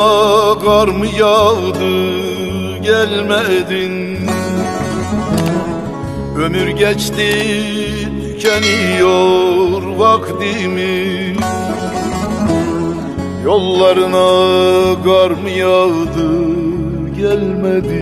Kar mı yağdı gelmedin? Ömür geçti tükeniyor vaktimi. Yollarına kar mı yağdı gelmedin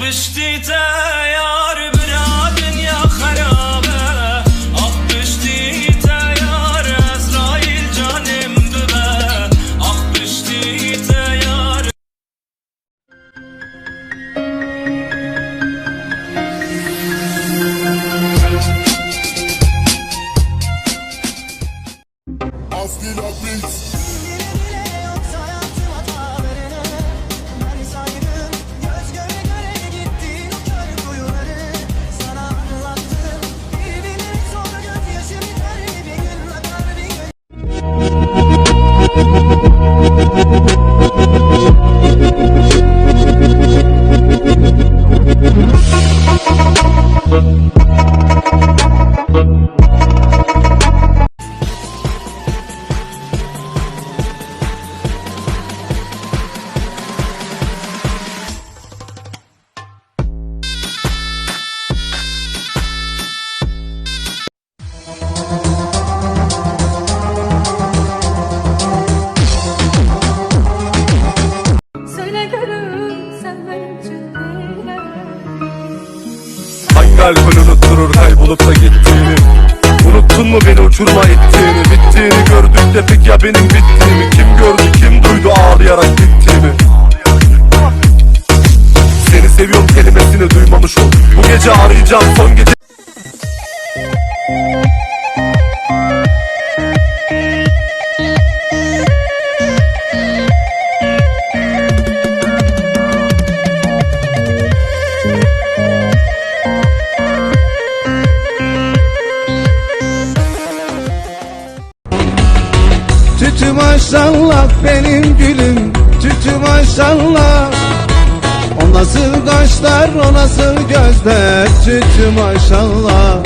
Bestiete Jahre alkol unutturur kaybolup da gittiğini. Unuttun mu beni uçurma ettiğini? Bittiğini gördük de pek ya benim bittiğimi? Kim gördü kim duydu ağlayarak gittiğimi? Seni seviyorum kelimesini duymamış ol Bu gece arayacağım son gece Tütü maşallah benim gülüm Tütü maşallah. O nasıl kaşlar o nasıl gözler Tütü maşallah